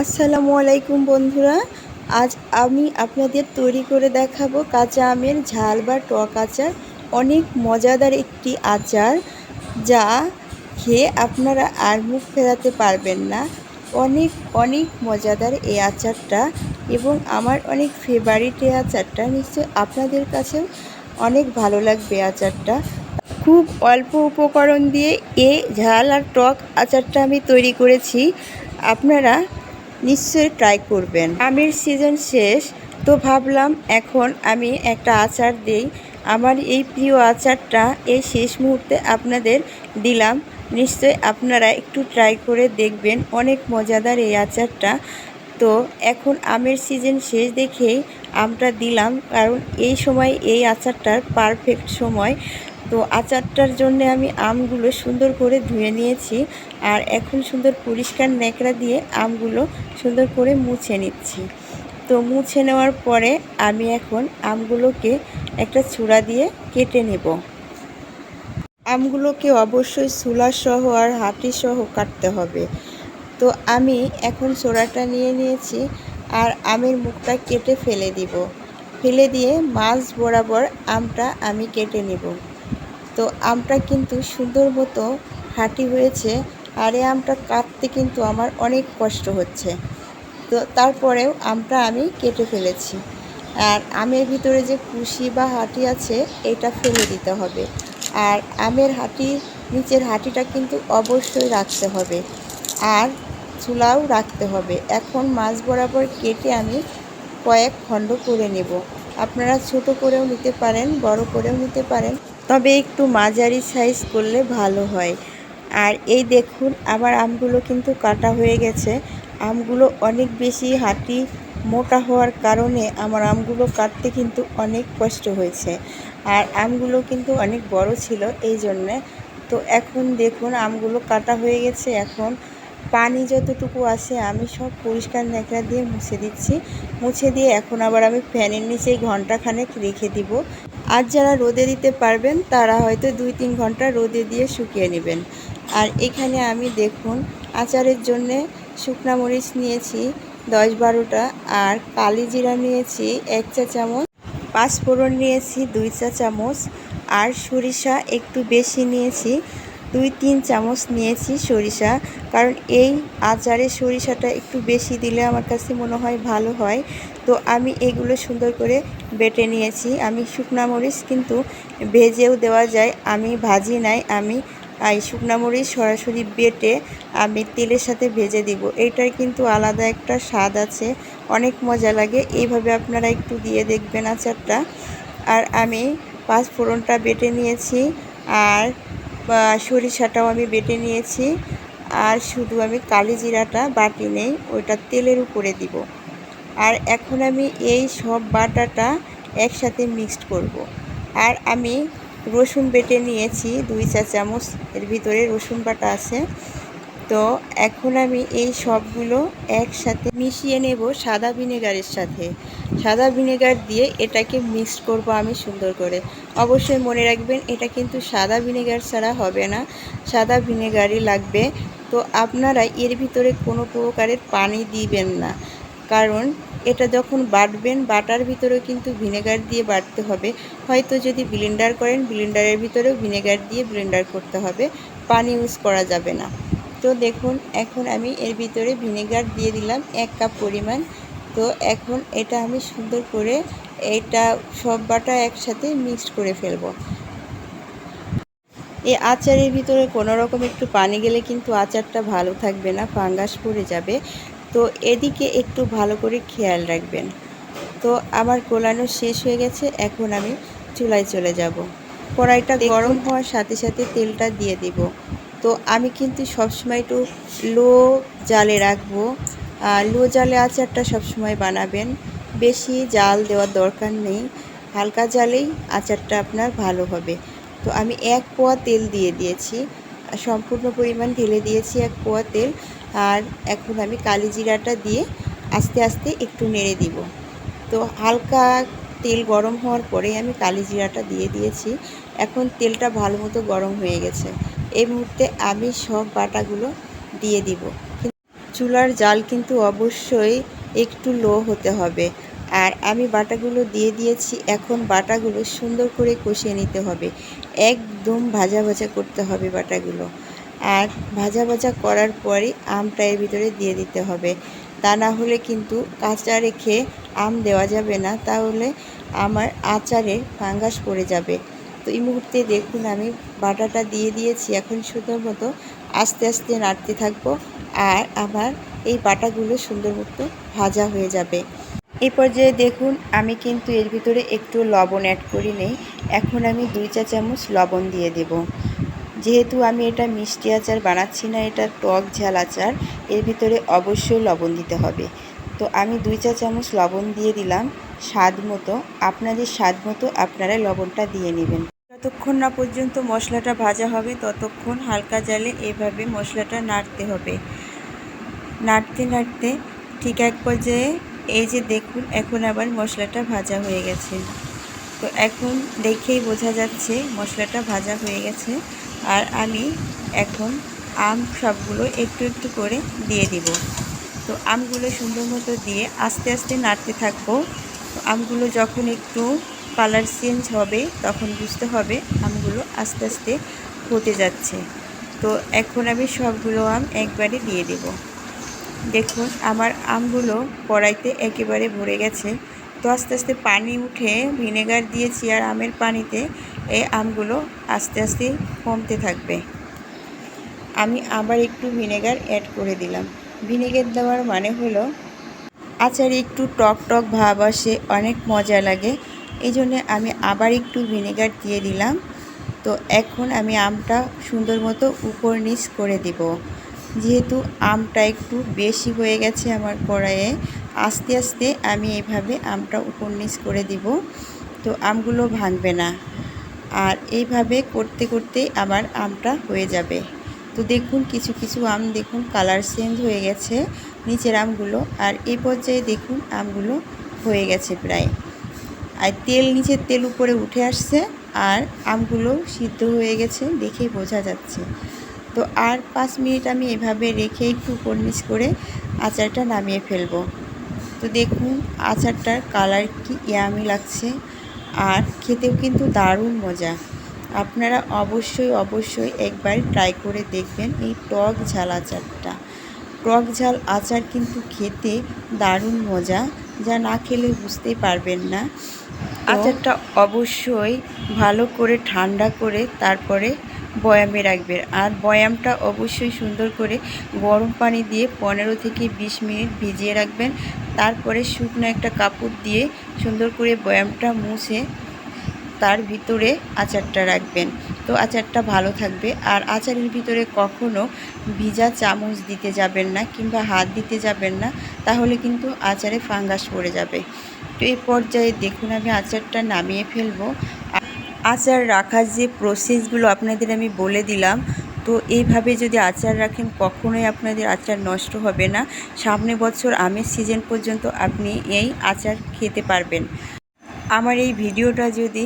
আসসালামু আলাইকুম বন্ধুরা। আজ আমি আপনাদের তৈরি করে দেখাবো কাঁচা আমের ঝাল বা টক আচার। অনেক মজাদার একটি আচার যা খেয়ে আপনারা আর মুখ ফেরাতে পারবেন না। অনেক অনেক মজাদার এই আচারটা এবং আমার অনেক ফেভারিট এই আচারটা। নিশ্চয় আপনাদের কাছেও অনেক ভালো লাগবে আচারটা। খুব অল্প উপকরণ দিয়ে এ ঝাল আর টক আচারটা আমি তৈরি করেছি। আপনারা নিশ্চয়ই ট্রাই করবেন। আমের সিজন শেষ, তো ভাবলাম এখন আমি একটা আচার দিই। আমার এই প্রিয় আচারটা এই শেষ মুহূর্তে আপনাদের দিলাম। নিশ্চয়ই আপনারা একটু ট্রাই করে দেখবেন। অনেক মজাদার এই আচারটা। তো এখন আমের সিজন শেষ দেখেই আমটা দিলাম, কারণ এই সময় এই আচারটার পারফেক্ট সময়। তো আচারটার জন্য আমি আমগুলো সুন্দর করে ধুয়ে নিয়েছি আর এখন সুন্দর পরিষ্কার ন্যাকড়া দিয়ে আমগুলো সুন্দর করে মুছে নিচ্ছি। তো মুছে নেওয়ার পরে আমি এখন আমগুলোকে একটা চূড়া দিয়ে কেটে নেব। আমগুলোকে অবশ্যই সহ আর হাঁটি সহ কাটতে হবে। তো আমি এখন চোড়াটা নিয়ে নিয়েছি আর আমের মুখটা কেটে ফেলে দিব। ফেলে দিয়ে মাছ বরাবর আমটা আমি কেটে নেব। তো আমটা কিন্তু সুন্দর মতো হাঁটি হয়েছে। আর এই আমটা কাটতে কিন্তু আমার অনেক কষ্ট হচ্ছে। তো তারপরেও আমটা আমি কেটে ফেলেছি। আর আমের ভিতরে যে কুশি বা হাঁটি আছে, এটা ফেলে দিতে হবে। আর আমের হাঁটি, নিচের হাঁটিটা কিন্তু অবশ্যই রাখতে হবে। আর চুলাও রাখতে হবে। এখন মাছ বরাবর কেটে আমি কয়েক খণ্ড করে নেব। আপনারা ছোট করেও নিতে পারেন, বড় করেও নিতে পারেন, তবে একটু মাঝারি সাইজ করলে ভালো হয়। আর এই দেখুন, আমার আমগুলো কিন্তু কাটা হয়ে গেছে। আমগুলো অনেক বেশি হাঁটি মোটা হওয়ার কারণে আমার আমগুলো কাটতে কিন্তু অনেক কষ্ট হয়েছে। আর আমগুলো কিন্তু অনেক বড় ছিল, এই জন্যে। তো এখন দেখুন, আমগুলো কাটা হয়ে গেছে। এখন পানি যতটুকু আছে আমি সব পরিষ্কার ন্যাকড়া দিয়ে মুছে দিচ্ছি। মুছে দিয়ে এখন আবার আমি ফ্যানের নিচেই ঘন্টাখানেক রেখে দিব। আর যারা রোদে দিতে পারবেন, তারা হয়তো দুই তিন ঘণ্টা রোদে দিয়ে শুকিয়ে নেবেন। আর এখানে আমি দেখুন, আচারের জন্যে শুকনা মরিচ নিয়েছি, দশ বারোটা। আর কালি জিরা নিয়েছি, এক চা চামচ। পাঁচফোড়ন নিয়েছি, দুই চা চামচ। আর সরিষা একটু বেশি নিয়েছি দুই তিন চামচ নিয়েছি সরিষা, কারণ এই আচারে সরিষাটা একটু বেশি দিলে আমার কাছে মনে হয় ভালো হয়। তো আমি এগুলো সুন্দর করে বেটে নিয়েছি। আমি শুকনা মরিচ কিন্তু ভেজেও দেওয়া যায়, আমি ভাজি নাই, আমি এই শুকনা মরিচ সরাসরি বেটে আমি তেলের সাথে ভেজে দিব। এইটার কিন্তু আলাদা একটা স্বাদ আছে, অনেক মজা লাগে। এইভাবে আপনারা একটু দিয়ে দেখবেন আচারটা। আর আমি পাঁচ ফোড়নটা বেটে নিয়েছি, আর সরিষাটাও আমি বেটে নিয়েছি। আর শুধু আমি কালি জিরাটা বাটি নেই, ওইটা তেলের উপরে দিব। আর এখন আমি এই সব বাটাটা একসাথে মিক্সড করব। আর আমি রসুন বেটে নিয়েছি, দুই চা চামচ এর ভিতরে রসুন বাটা আছে। তো এখন আমি এই সবগুলো একসাথে মিশিয়ে নেব সাদা ভিনেগারের সাথে। সাদা ভিনেগার দিয়ে এটাকে মিক্সড করব আমি সুন্দর করে। অবশ্যই মনে রাখবেন, এটা কিন্তু সাদা ভিনেগার ছাড়া হবে না। সাদা ভিনেগারই লাগবে। তো আপনারা এর ভিতরে কোনো প্রকারের পানি দিবেন না। কারণ এটা যখন বাটবেন, বাটার ভিতরেও কিন্তু ভিনেগার দিয়ে বাটতে হবে। হয়তো যদি ব্লেন্ডার করেন, ব্লেন্ডারের ভিতরেও ভিনেগার দিয়ে ব্লেন্ডার করতে হবে। পানি ইউজ করা যাবে না। তো দেখুন এখন আমি এর ভিতরে ভিনেগার দিয়ে দিলাম এক কাপ পরিমাণ। তো এখন এটা আমি সুন্দর করে এটা সব বাটা একসাথে মিক্সড করে ফেলব। এই আচারের ভিতরে কোনো রকম একটু পানি গেলে কিন্তু আচারটা ভালো থাকবে না ফাঙ্গাস পড়ে যাবে। তো এদিকে একটু ভালো করে খেয়াল রাখবেন। তো আমার কোলানো শেষ হয়ে গেছে এখন আমি চুলায় চলে যাব। কড়াইটা গরম হওয়ার সাথে সাথে তেলটা দিয়ে দিব। তো আমি কিন্তু সবসময় একটু লো জালে রাখব। লো জালে আচারটা সবসময় বানাবেন। বেশি জাল দেওয়ার দরকার নেই। হালকা জালেই আচারটা আপনার ভালো হবে। তো আমি এক পোয়া তেল দিয়ে দিয়েছি। সম্পূর্ণ পরিমাণ ঢেলে দিয়েছি এক পোয়া তেল। আর এখন আমি কালি জিরাটা দিয়ে আস্তে আস্তে একটু নেড়ে দিব। তো হালকা তেল গরম হওয়ার পরে আমি কালি জিরাটা দিয়ে দিয়েছি। এখন তেলটা ভালো মতো গরম হয়ে গেছে। এই মুহূর্তে আমি সব বাটাগুলো দিয়ে দিব। চুলার জাল কিন্তু অবশ্যই একটু লো হতে হবে। আর আমি বাটাগুলো দিয়ে দিয়েছি, এখন বাটাগুলো সুন্দর করে কষিয়ে নিতে হবে। একদম ভাজা ভাজা করতে হবে বাটাগুলো। আর ভাজা ভাজা করার পরই আমটা এর ভিতরে দিয়ে দিতে হবে। তা না হলে কিন্তু কাঁচা রেখে আম দেওয়া যাবে না, তাহলে আমার আচারে ফাঙ্গাস পড়ে যাবে। তো এই মুহূর্তে দেখুন আমি বাটাটা দিয়ে দিয়েছি, এখন সুন্দর মতো আস্তে আস্তে নাড়তে থাকব আর আমার এই বাটাগুলো সুন্দর মতো ভাজা হয়ে যাবে। এই পর্যায়ে দেখুন আমি কিন্তু এর ভিতরে একটু লবণ অ্যাড করি নেই, এখন আমি দুই চা চামচ লবণ দিয়ে দেব। যেহেতু আমি এটা মিষ্টি আচার বানাচ্ছি না, এটা টক ঝাল আচার, এর ভিতরে অবশ্যই লবণ দিতে হবে। তো আমি দুই চা চামচ লবণ দিয়ে দিলাম, স্বাদ মতো, আপনাদের স্বাদ মতো আপনারা লবণটা দিয়ে নেবেন। যতক্ষণ না পর্যন্ত মশলাটা ভাজা হবে, ততক্ষণ হালকা জালে এভাবে মশলাটা নাড়তে হবে। নাড়তে নাড়তে ঠিক এক পর্যায়ে এই যে দেখুন, এখন আবার মশলাটা ভাজা হয়ে গেছে। তো এখন দেখেই বোঝা যাচ্ছে মশলাটা ভাজা হয়ে গেছে। আর আমি এখন আম সবগুলো একটু একটু করে দিয়ে দিব। তো আমগুলো সুন্দর মতো দিয়ে আস্তে আস্তে নাড়তে থাকব। তো আমগুলো যখন একটু কালার চেঞ্জ হবে, তখন বুঝতে হবে আমগুলো আস্তে আস্তে হতে যাচ্ছে। তো এখন আমি সবগুলো আম একবারে দিয়ে দেব। দেখুন, আমার আমগুলো কড়াইতে একেবারে ভরে গেছে। তো আস্তে আস্তে পানি উঠে ভিনেগার দিয়েছি আর আমের পানিতে এই আমগুলো আস্তে আস্তে কমতে থাকবে। আমি আবার একটু ভিনেগার অ্যাড করে দিলাম। ভিনেগার দেওয়ার মানে হলো, আচারে একটু টক টক ভাব আসে, অনেক মজা লাগে। এই জন্যে আমি আবার একটু ভিনেগার দিয়ে দিলাম। তো এখন আমি আমটা সুন্দর মতো উপর নিচ করে দিব। যেহেতু আমটা একটু বেশি হয়ে গেছে আমার কড়াইয়ে, আস্তে আস্তে আমি এইভাবে আমটা উপর নিচ করে দিব। তো আমগুলো ভাঙবে না। আর এইভাবে করতে করতেই আমার আমটা হয়ে যাবে। তো দেখুন কিছু কিছু আম দেখুন কালার চেঞ্জ হয়ে গেছে নিচের আমগুলো। আর এই পর্যায়ে দেখুন আমগুলো হয়ে গেছে প্রায়। আর তেল নিচের তেল উপরে উঠে আসছে আর আমগুলো সিদ্ধ হয়ে গেছে দেখেই বোঝা যাচ্ছে। তো আর পাঁচ মিনিট আমি এভাবে রেখে একটু কর্নিশ করে আচারটা নামিয়ে ফেলব। তো দেখুন আচারটার কালার কি ইয়ামি লাগছে আর খেতেও কিন্তু দারুণ মজা। আপনারা অবশ্যই অবশ্যই একবার ট্রাই করে দেখবেন এই টক ঝাল আচারটা। টক ঝাল আচার কিন্তু খেতে দারুণ মজা, যা না খেলে বুঝতেই পারবেন না। আচারটা অবশ্যই ভালো করে ঠান্ডা করে তারপরে বয়ামে রাখবেন আর বয়ামটা অবশ্যই সুন্দর করে গরম পানি দিয়ে পনেরো থেকে বিশ মিনিট ভিজিয়ে রাখবেন। তারপরে শুকনো একটা কাপড় দিয়ে সুন্দর করে বয়ামটা মুছে তার ভিতরে আচারটা রাখবেন। তো আচারটা ভালো থাকবে। আর আচারের ভিতরে কখনো ভিজা চামচ দিতে যাবেন না কিংবা হাত দিতে যাবেন না তাহলে কিন্তু আচারে ফাঙ্গাস পড়ে যাবে। এই পর্যায়ে দেখুন, আমি আচারটা নামিয়ে ফেলব। আচার রাখার যে প্রসেসগুলো আপনাদের আমি বলে দিলাম, তো এইভাবে যদি আচার রাখেন, কখনোই আপনাদের আচার নষ্ট হবে না। সামনে বছর আমের সিজন পর্যন্ত আপনি এই আচার খেতে পারবেন। আমার এই ভিডিওটা যদি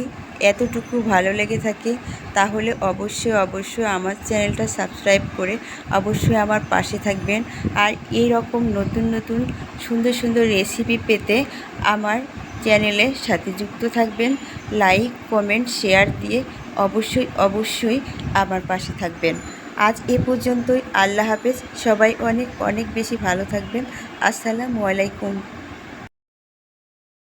এতটুকু ভালো লেগে থাকে, তাহলে অবশ্যই অবশ্যই আমার চ্যানেলটা সাবস্ক্রাইব করে অবশ্যই আমার পাশে থাকবেন। আর এই রকম নতুন নতুন সুন্দর সুন্দর রেসিপি পেতে আমার চ্যানেলের সাথে যুক্ত থাকবেন। লাইক কমেন্ট শেয়ার দিয়ে অবশ্যই অবশ্যই আমার পাশে থাকবেন। আজ এ পর্যন্তই, আল্লাহ হাফেজ। সবাই অনেক অনেক বেশি ভালো থাকবেন। আসসালামু আলাইকুম।